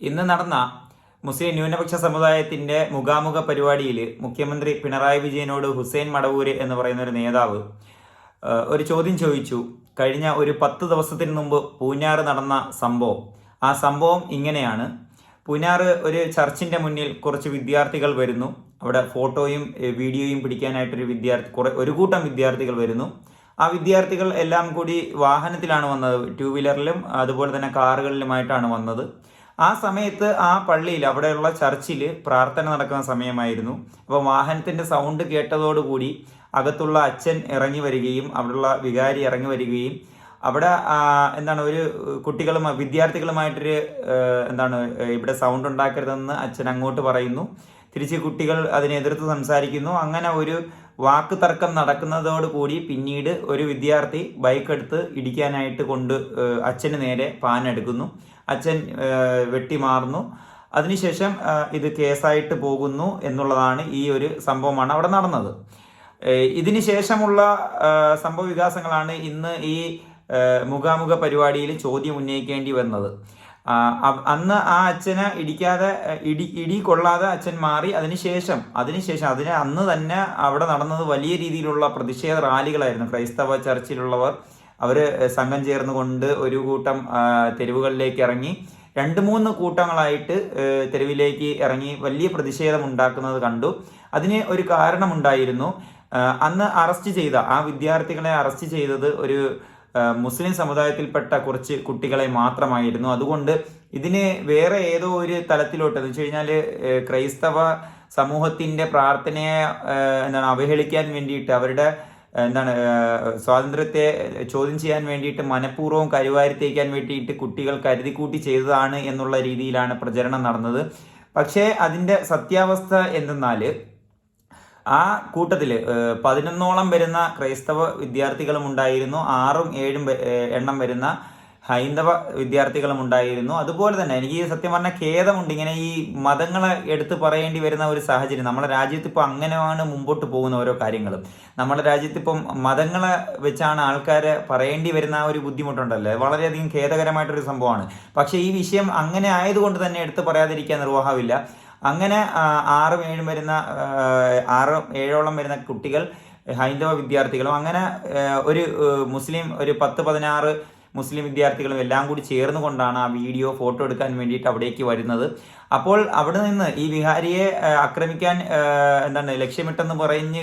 ഇന്ന് നടന്ന മുസ്ലിം ന്യൂനപക്ഷ സമുദായത്തിന്റെ മുഖാമുഖ പരിപാടിയിൽ മുഖ്യമന്ത്രി പിണറായി വിജയനോട് ഹുസൈൻ മടവൂര് എന്ന് പറയുന്ന ഒരു നേതാവ് ഒരു ചോദ്യം ചോദിച്ചു. കഴിഞ്ഞ ഒരു പത്ത് ദിവസത്തിന് മുമ്പ് പൂഞ്ഞാറ് നടന്ന സംഭവം. ആ സംഭവം ഇങ്ങനെയാണ്. പൂഞ്ഞാറ് ഒരു ചർച്ചിന്റെ മുന്നിൽ കുറച്ച് വിദ്യാർത്ഥികൾ വരുന്നു. അവിടെ ഫോട്ടോയും വീഡിയോയും പിടിക്കാനായിട്ടൊരു വിദ്യാർത്ഥി ഒരു കൂട്ടം വിദ്യാർത്ഥികൾ വരുന്നു. ആ വിദ്യാർത്ഥികൾ എല്ലാം കൂടി വാഹനത്തിലാണ് വന്നത്. ടൂ വീലറിലും അതുപോലെ തന്നെ കാറുകളിലുമായിട്ടാണ് വന്നത്. ആ സമയത്ത് ആ പള്ളിയിൽ അവിടെയുള്ള ചർച്ചിൽ പ്രാർത്ഥന നടക്കുന്ന സമയമായിരുന്നു. അപ്പോൾ വാഹനത്തിന്റെ സൗണ്ട് കേട്ടതോടുകൂടി അകത്തുള്ള അച്ഛൻ ഇറങ്ങി വരികയും അവിടെയുള്ള വികാരി ഇറങ്ങി വരികയും. അവിടെ എന്താണ് ഒരു കുട്ടികളും വിദ്യാർത്ഥികളുമായിട്ടൊരു എന്താണ് ഇവിടെ സൗണ്ട് ഉണ്ടാക്കരുതെന്ന് അച്ഛൻ അങ്ങോട്ട് പറയുന്നു. തിരിച്ച് കുട്ടികൾ അതിനെ എതിർത്ത് സംസാരിക്കുന്നു. അങ്ങനെ ഒരു വാക്ക് തർക്കം നടക്കുന്നതോടുകൂടി പിന്നീട് ഒരു വിദ്യാർത്ഥി ബൈക്ക് എടുത്ത് ഇടിക്കാനായിട്ട് കൊണ്ട് അച്ഛന് നേരെ പാനെടുക്കുന്നു. അച്ഛൻ വെട്ടി വെട്ടിമാറുന്നു. അതിനുശേഷം ഇത് കേസായിട്ട് പോകുന്നു എന്നുള്ളതാണ് ഈ ഒരു സംഭവമാണ് അവിടെ നടന്നത്. ഇതിനു ശേഷമുള്ള സംഭവ വികാസങ്ങളാണ് ഇന്ന് ഈ മുഖാമുഖ പരിപാടിയിൽ ചോദ്യം ഉന്നയിക്കേണ്ടി വന്നത്. അന്ന് ആ അച്ഛനെ ഇടിക്കാതെ ഇടി ഇടി കൊള്ളാതെ അച്ഛൻ മാറി. അതിനുശേഷം അതിനുശേഷം അതിന് അന്ന് തന്നെ അവിടെ നടന്നത് വലിയ രീതിയിലുള്ള പ്രതിഷേധ റാലികളായിരുന്നു. ക്രൈസ്തവ ചർച്ചിലുള്ളവർ അവർ സംഘം ചേർന്നുകൊണ്ട് ഒരു കൂട്ടം തെരുവുകളിലേക്ക് ഇറങ്ങി രണ്ട് മൂന്ന് കൂട്ടങ്ങളായിട്ട് തെരുവിലേക്ക് ഇറങ്ങി വലിയ പ്രതിഷേധം ഉണ്ടാക്കുന്നത് കണ്ടു. അതിന് ഒരു കാരണമുണ്ടായിരുന്നു. അന്ന് അറസ്റ്റ് ചെയ്ത ആ വിദ്യാർത്ഥികളെ അറസ്റ്റ് ചെയ്തത് ഒരു മുസ്ലിം സമുദായത്തിൽപ്പെട്ട കുറച്ച് കുട്ടികളെ മാത്രമായിരുന്നു. അതുകൊണ്ട് ഇതിന് വേറെ ഏതോ ഒരു തലത്തിലോട്ട് എന്ന് വെച്ച് കഴിഞ്ഞാൽ ക്രൈസ്തവ സമൂഹത്തിന്റെ പ്രാർത്ഥനയെ എന്താണ് അവഹേളിക്കാൻ വേണ്ടിയിട്ട് അവരുടെ എന്താണ് സ്വാതന്ത്ര്യത്തെ ചോദ്യം ചെയ്യാൻ വേണ്ടിയിട്ട് മനഃപൂർവം കരുവാരിത്തേക്കാൻ വേണ്ടിയിട്ട് കുട്ടികൾ കരുതിക്കൂട്ടി ചെയ്തതാണ് എന്നുള്ള രീതിയിലാണ് പ്രചരണം നടന്നത്. പക്ഷേ അതിന്റെ സത്യാവസ്ഥ എന്തെന്നാൽ ആ കൂട്ടത്തിൽ പതിനൊന്നോളം വരുന്ന ക്രൈസ്തവ വിദ്യാർത്ഥികളും ഉണ്ടായിരുന്നു ആറും ഏഴും എണ്ണം വരുന്ന ഹൈന്ദവ വിദ്യാർത്ഥികളും ഉണ്ടായിരുന്നു. അതുപോലെ തന്നെ എനിക്ക് സത്യം പറഞ്ഞാൽ ഖേദമുണ്ട്. ഇങ്ങനെ ഈ മതങ്ങളെ എടുത്ത് പറയേണ്ടി വരുന്ന ഒരു സാഹചര്യം നമ്മുടെ രാജ്യത്ത് ഇപ്പോൾ അങ്ങനെയാണ് മുമ്പോട്ട് പോകുന്ന ഓരോ കാര്യങ്ങളും. നമ്മുടെ രാജ്യത്ത് ഇപ്പം മതങ്ങളെ വെച്ചാണ് ആൾക്കാരെ പറയേണ്ടി വരുന്ന ഒരു ബുദ്ധിമുട്ടുണ്ടല്ലോ. വളരെയധികം ഖേദകരമായിട്ടൊരു സംഭവമാണ്. പക്ഷേ ഈ വിഷയം അങ്ങനെ ആയതുകൊണ്ട് തന്നെ എടുത്ത് പറയാതിരിക്കാൻ നിർവാഹമില്ല. അങ്ങനെ ആറും ഏഴും വരുന്ന ആറും ഏഴോളം വരുന്ന കുട്ടികൾ ഹൈന്ദവ വിദ്യാർത്ഥികളും അങ്ങനെ ഒരു മുസ്ലിം ഒരു പത്ത് പതിനാറ് മുസ്ലിം വിദ്യാർത്ഥികളും എല്ലാം കൂടി ചേർന്നുകൊണ്ടാണ് ആ വീഡിയോ ഫോട്ടോ എടുക്കാൻ വേണ്ടിയിട്ട് അവിടേക്ക് വരുന്നത്. അപ്പോൾ അവിടെ നിന്ന് ഈ വിഹാരിയെ ആക്രമിക്കാൻ എന്താണ് ലക്ഷ്യമിട്ടെന്ന് പറഞ്ഞ്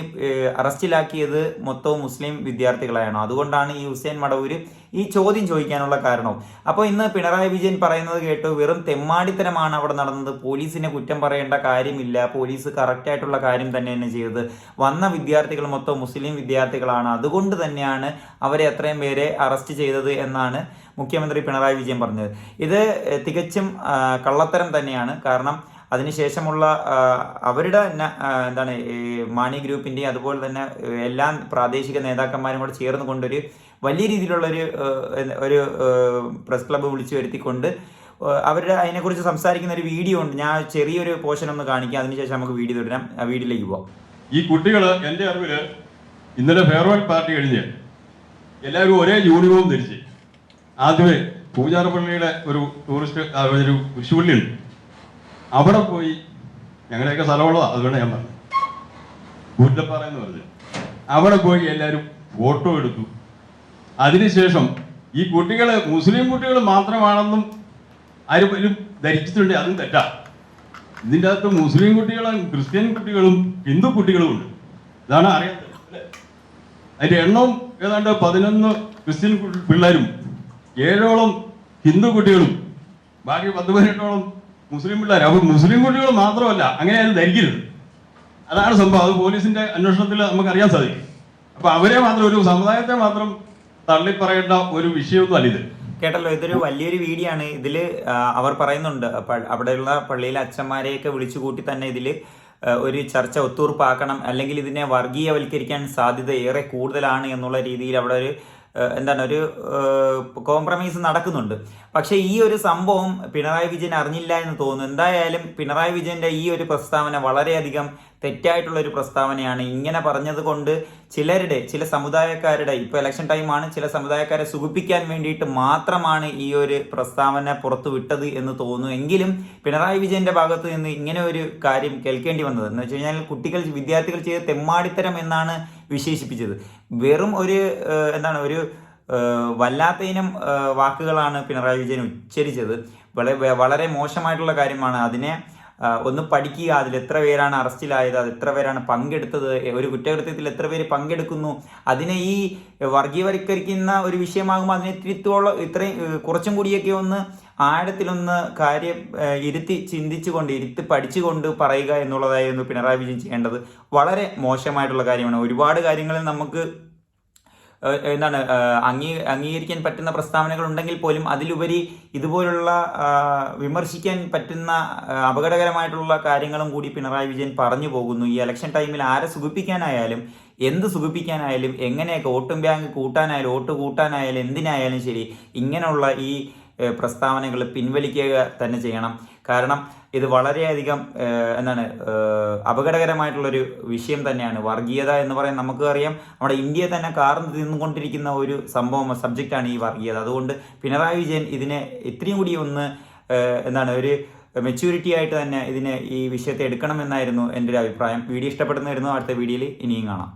അറസ്റ്റിലാക്കിയത് മൊത്തവും മുസ്ലിം വിദ്യാർത്ഥികളെയാണ് അതുകൊണ്ടാണ് ഈ ഹുസൈൻ മടവൂര് ഈ ചോദ്യം ചോദിക്കാനുള്ള കാരണവും അപ്പോൾ ഇന്ന് പിണറായി വിജയൻ പറയുന്നത് കേട്ടു വെറും തെമ്മാടിത്തരമാണ് അവിടെ നടന്നത്. പോലീസിനെ കുറ്റം പറയേണ്ട കാര്യമില്ല. പോലീസ് കറക്റ്റായിട്ടുള്ള കാര്യം തന്നെയാണ് ചെയ്തത്. വന്ന വിദ്യാർത്ഥികൾ മൊത്തം മുസ്ലിം വിദ്യാർത്ഥികളാണ്. അതുകൊണ്ട് തന്നെയാണ് അവരെ അത്രയും പേരെ അറസ്റ്റ് ചെയ്തത് എന്നാണ് മുഖ്യമന്ത്രി പിണറായി വിജയൻ പറഞ്ഞത്. ഇത് തികച്ചും കള്ളത്തരം തന്നെയാണ്. കാരണം അതിനുശേഷമുള്ള അവരുടെ എന്താണ് മാണി ഗ്രൂപ്പിന്റെയും അതുപോലെ തന്നെ എല്ലാ പ്രാദേശിക നേതാക്കന്മാരും കൂടെ ചേർന്ന് കൊണ്ടൊരു വലിയ രീതിയിലുള്ള ഒരു പ്രസ് ക്ലബ്ബ് വിളിച്ചു വരുത്തിക്കൊണ്ട് അവരുടെ അതിനെക്കുറിച്ച് സംസാരിക്കുന്ന ഒരു വീഡിയോ ഉണ്ട്. ഞാൻ ചെറിയൊരു പോർഷൻ ഒന്ന് കാണിക്കാം. അതിനുശേഷം നമുക്ക് വീഡിയോ തുടരാം. ആ വീഡിയോയിലേക്ക് പോവാം. ഈ കുട്ടികൾ എന്റെ അറിവിൽ ഇന്നലെ ഫെയർവെൽ പാർട്ടി കഴിഞ്ഞ് എല്ലാവരും ഒരേ യൂണിഫോം ധരിച്ച് ആദ്യമേ പൂജാരപ്പള്ളിയുടെ ഒരു ടൂറിസ്റ്റ് ഒരു കൃഷിപ്പള്ളിയുണ്ട്. അവിടെ പോയി ഞങ്ങളുടെയൊക്കെ സ്ഥലമുള്ളതാ അതുകൊണ്ട് ഞാൻ പറഞ്ഞു കൂറ്റപ്പാറ എന്ന് പറഞ്ഞു അവിടെ പോയി എല്ലാവരും ഫോട്ടോ എടുത്തു. അതിനുശേഷം ഈ കുട്ടികൾ മുസ്ലിം കുട്ടികൾ മാത്രമാണെന്നും ആരും ധരിച്ചിട്ടുണ്ട് അതും തെറ്റാ. ഇതിന്റെ അകത്ത് മുസ്ലിം കുട്ടികളും ക്രിസ്ത്യൻ കുട്ടികളും ഹിന്ദു കുട്ടികളും ഉണ്ട്. ഇതാണ് അറിയാത്തത്? അതിന്റെ എണ്ണവും ഏതാണ്ട് പതിനൊന്ന് ക്രിസ്ത്യൻ പിള്ളേരും ഏഴോളം ഹിന്ദു കുട്ടികളും ബാക്കി പത്ത് പതിനെട്ടോളം മുസ്ലിം പിള്ളേർ അപ്പോൾ മുസ്ലിം കുട്ടികൾ മാത്രമല്ല അങ്ങനെ അത് ധരിക്കരുത്. അതാണ് സംഭവം. അത് പോലീസിന്റെ അന്വേഷണത്തിൽ നമുക്ക് അറിയാൻ സാധിക്കും. അപ്പൊ അവരെ മാത്രം ഒരു സമുദായത്തെ മാത്രം തള്ളിപ്പറയേണ്ട ഒരു വിഷയമൊന്നും അല്ല ഇത്. കേട്ടല്ലോ ഇതൊരു വലിയൊരു വീഡിയോ ആണ്. ഇതിൽ അവർ പറയുന്നുണ്ട് അവിടെയുള്ള പള്ളിയിലെ അച്ഛന്മാരെയൊക്കെ വിളിച്ചു കൂട്ടി തന്നെ ഇതിൽ ഒരു ചർച്ച ഒത്തുറപ്പാക്കണം അല്ലെങ്കിൽ ഇതിനെ വർഗീയവൽക്കരിക്കാൻ സാധ്യത ഏറെ കൂടുതലാണ് എന്നുള്ള രീതിയിൽ അവിടെ ഒരു എന്താണ് ഒരു കോംപ്രമൈസ് നടക്കുന്നുണ്ട്. പക്ഷേ ഈ ഒരു സംഭവം പിണറായി വിജയൻ അറിഞ്ഞില്ല എന്ന് തോന്നുന്നു. എന്തായാലും പിണറായി വിജയന്റെ ഈ ഒരു പ്രസ്താവന വളരെയധികം തെറ്റായിട്ടുള്ള ഒരു പ്രസ്താവനയാണ്. ഇങ്ങനെ പറഞ്ഞത് കൊണ്ട് ചിലരുടെ ചില സമുദായക്കാരുടെ ഇപ്പോൾ ഇലക്ഷൻ ടൈമാണ് ചില സമുദായക്കാരെ സുഖിപ്പിക്കാൻ വേണ്ടിയിട്ട് മാത്രമാണ് ഈ ഒരു പ്രസ്താവന പുറത്തു വിട്ടത് എന്ന് തോന്നുന്നു. എങ്കിലും പിണറായി വിജയന്റെ ഭാഗത്ത് നിന്ന് ഇങ്ങനെ ഒരു കാര്യം കേൾക്കേണ്ടി വന്നത് എന്ന് വെച്ച് കഴിഞ്ഞാൽ കുട്ടികൾ വിദ്യാർത്ഥികൾ ചെയ്ത തെമ്മാടിത്തരം എന്നാണ് വിശേഷിപ്പിച്ചത്. വെറും ഒരു എന്താണ് ഒരു വല്ലാത്ത ഇനം വാക്കുകളാണ് പിണറായി വിജയൻ ഉച്ചരിച്ചത്. വളരെ വളരെ മോശമായിട്ടുള്ള കാര്യമാണ് അതിനെ ഒന്ന് പഠിക്കുക അതിൽ എത്ര പേരാണ് അറസ്റ്റിലായത് അത് എത്ര പേരാണ് പങ്കെടുത്തത് ഒരു കുറ്റകൃത്യത്തിൽ എത്ര പേര് പങ്കെടുക്കുന്നു അതിനെ ഈ വർഗീയവൽക്കരിക്കുന്ന ഒരു വിഷയമാകുമ്പോൾ അതിനെ തിരുത്തോളം ഇത്രയും കുറച്ചും കൂടിയൊക്കെ ഒന്ന് ആഴത്തിലൊന്ന് കാര്യം ഇരുത്തി ചിന്തിച്ചുകൊണ്ട് ഇരുത്തി പഠിച്ചുകൊണ്ട് പറയുക എന്നുള്ളതായിരുന്നു പിണറായി വിജയൻ ചെയ്യേണ്ടത്. വളരെ മോശമായിട്ടുള്ള കാര്യമാണ്. ഒരുപാട് കാര്യങ്ങളിൽ നമുക്ക് എന്താണ് അംഗീ അംഗീകരിക്കാൻ പറ്റുന്ന പ്രസ്താവനകൾ ഉണ്ടെങ്കിൽ പോലും അതിലുപരി ഇതുപോലുള്ള വിമർശിക്കാൻ പറ്റുന്ന അപകടകരമായിട്ടുള്ള കാര്യങ്ങളും കൂടി പിണറായി വിജയൻ പറഞ്ഞു പോകുന്നു. ഈ ഇലക്ഷൻ ടൈമിൽ ആരെ സുഖിപ്പിക്കാനായാലും എന്ത് സുഖിപ്പിക്കാനായാലും എങ്ങനെയൊക്കെ വോട്ടും ബാങ്ക് കൂട്ടാനായാലും വോട്ട് കൂട്ടാനായാലും എന്തിനായാലും ശരി ഇങ്ങനെയുള്ള ഈ പ്രസ്താവനകൾ പിൻവലിക്കുക തന്നെ ചെയ്യണം. കാരണം ഇത് വളരെയധികം എന്താണ് അപകടകരമായിട്ടുള്ളൊരു വിഷയം തന്നെയാണ്. വർഗീയത എന്ന് പറയാൻ നമുക്ക് അറിയാം. നമ്മുടെ ഇന്ത്യയെ തന്നെ കാർന്ന് തിന്നുകൊണ്ടിരിക്കുന്ന ഒരു സംഭവം സബ്ജക്റ്റാണ് ഈ വർഗീയത. അതുകൊണ്ട് പിണറായി വിജയൻ ഇതിനെ ഇത്രയും കൂടി ഒന്ന് എന്താണ് ഒരു മെച്യൂരിറ്റി ആയിട്ട് തന്നെ ഇതിനെ ഈ വിഷയത്തെ എടുക്കണമെന്നായിരുന്നു എന്റെ ഒരു അഭിപ്രായം. വീഡിയോ ഇഷ്ടപ്പെടുന്നതായിരുന്നു. അടുത്ത വീഡിയോയിൽ ഇനിയും കാണാം.